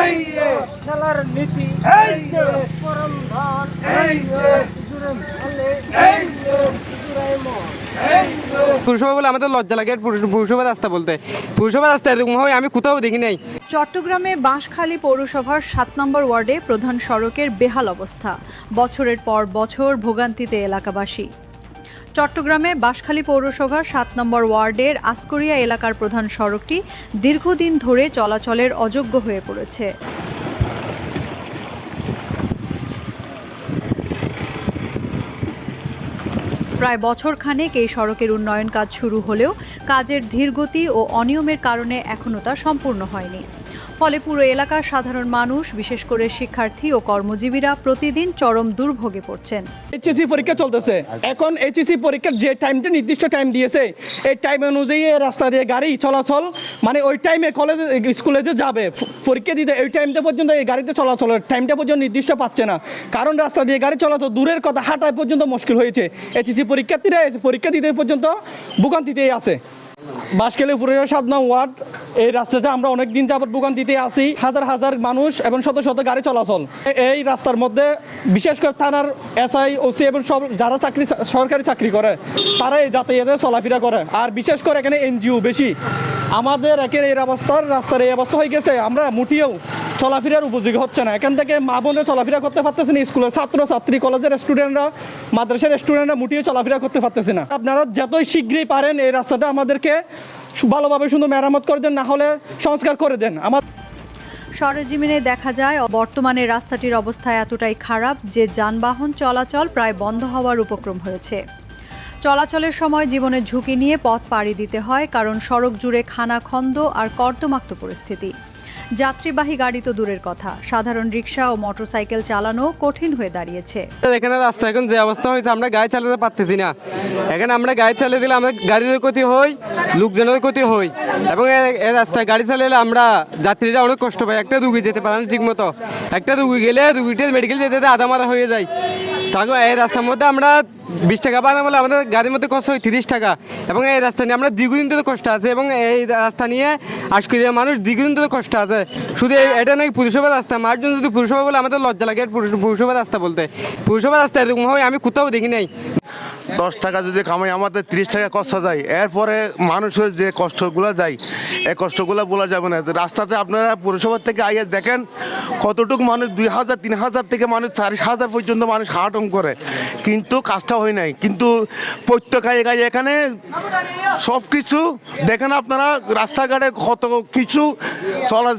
এই যে খেলার নীতি এই যে পরম ধন এই যে জুড়ে ভালে এই যে জুড়াই মন। পুরসভা বলে আমাদের লজ্জা লাগে পুরসভা রাস্তা বলতে। পুরসভা রাস্তা এরকম হয় আমি কোথাও দেখি নাই। চট্টগ্রামে বাঁশখালী পৌরসভার সাত নম্বর ওয়ার্ডে প্রধান সড়কের বেহাল অবস্থা। বছরের পর বছর ভোগান্তিতে এলাকাবাসী। চট্টগ্রামে বাঁশখালী পৌরসভার সাত নম্বর ওয়ার্ডের আসকরিয়া এলাকার প্রধান সড়কটি দীর্ঘদিন ধরে চলাচলের অযোগ্য হয়ে পড়েছে। প্রায় বছর খানেক এই সড়কের উন্নয়ন কাজ শুরু হলেও কাজের ধীরগতি ও অনিয়মের কারণে এখনও তা সম্পূর্ণ হয়নি। ফলে পুরো এলাকার সাধারণ মানুষ, বিশেষ করে শিক্ষার্থী ও কর্মজীবীরা প্রতিদিন চরম দুর্ভোগে পড়ছেন। এইচএসসি পরীক্ষা চলতেছে। এখন এইচএসসি পরীক্ষার যে টাইমটা নির্দিষ্ট টাইম দিয়েছে, এই টাইম অনুযায়ী রাস্তা দিয়ে গাড়ি চলাচল মানে ওই টাইমে কলেজে স্কুলে যে যাবে পরীক্ষা দিতে, ওই টাইমটা পর্যন্ত এই গাড়িতে চলাচলের টাইমটা পর্যন্ত নির্দিষ্ট পাচ্ছে না। কারণ রাস্তা দিয়ে গাড়ি চলাচল দূরের কথা হাঁটায় পর্যন্ত মুশকিল হয়েছে। এইচএসসি পরীক্ষার্থীরা পরীক্ষা দিতে পর্যন্ত ভোগান্তিতেই আছে। বাঁশখালী ফুরের সাবনাম ওয়ার্ড, এই রাস্তাটা আমরা অনেক দিন যাবত দিতে আসি হাজার হাজার মানুষ এবং শত শত গাড়ি চলাচল। এই রাস্তার মধ্যে বিশেষ করে থানার এসআই, ওসি এবং সব যারা চাকরি, সরকারি চাকরি করে তারা এই যাতায়াতে চলাফেরা করে। আর বিশেষ করে এখানে এনজিও বেশি। আমাদের এখানে এই অবস্থার রাস্তার এই অবস্থা হয়ে গেছে। আমরা মুটিয়েও চলাফেরার উপযোগী হচ্ছে না। এখান থেকে মা বোনরা চলাফেরা করতে পারতেছে না, স্কুলের ছাত্র ছাত্রী কলেজের স্টুডেন্টরা, মাদ্রাসার স্টুডেন্টরা মুটিয়ে চলাফেরা করতে পারতেছে না। আপনারা যতই শীঘ্রই পারেন এই রাস্তাটা আমাদেরকে ভালোভাবে সুন্দর মেরামত করে দেন, না হলে সংস্কার করে দেন। আমার সরেজিমিনে দেখা যায়, বর্তমানে রাস্তাটির অবস্থা এতটাই খারাপ যে যানবাহন চলাচল প্রায় বন্ধ হওয়ার উপক্রম হয়েছে। চলাচলের সময় জীবনের ঝুঁকি নিয়ে পথ পাড়ি দিতে হয়, কারণ সড়ক জুড়ে খানাখন্দ আর কর্দমাক্ত পরিস্থিতি। যাত্রীবাহী গাড়ি তো দূরের কথা। সাধারণ রিক্সা ও মোটরসাইকেল চালানো কঠিন হয়ে দাঁড়িয়েছে। এখানে রাস্তা এখন যে অবস্থা হয়েছে, আমরা গাড়ি চালাতে পারতেছি না। এখানে আমরা গাড়ি চালিয়ে দিলে আমাদের গাড়ির ক্ষতি হয় লোকজনের ক্ষতি হয় এবং এ- রাস্তায় গাড়ি চালালে আমরা যাত্রীরা অনেক কষ্ট পাই। একটা রুগী যেতে পারে না ঠিক মতো একটা রুগী গেলে রুগীটা মেডিকেল যেতে যেতে আধা মারা হয়ে যায়। তখন এই রাস্তার মধ্যে আমরা বিশ টাকা পাই বলে আমাদের গাড়ির মধ্যে কষ্ট হয় তিরিশ টাকা। এবং এই রাস্তা নিয়ে আমরা দীর্ঘদিন ধরে কষ্ট আছে এবং এই রাস্তা নিয়ে আশকুরিয়া মানুষ দীর্ঘদিন ধরে কষ্ট আছে। শুধু এটা নাকি পুরসভার রাস্তা। মার্জন যদি পুরসভা বলে আমাদের লজ্জা লাগে পুরসভার রাস্তা বলতে। পুরসভার রাস্তা এরকম হয়, আমি কোথাও দেখি নাই। দশ টাকা যদি কামাই, আমাদের তিরিশ টাকা কষ্ট যায়। এরপরে মানুষের যে কষ্টগুলো যায়, এই কষ্টগুলো বলা যাবে না। রাস্তাতে আপনারা পৌরসভার থেকে আইয়ে দেখেন, কতটুকু মানুষ, দুই হাজার, তিন হাজার থেকে মানুষ চার হাজার পর্যন্ত মানুষ হাঁটন করে। কিন্তু কাজটা হয় নাই। কিন্তু প্রত্যেক জায়গায় এখানে সব কিছু দেখেন আপনারা, রাস্তাঘাটে কত কিছু চলা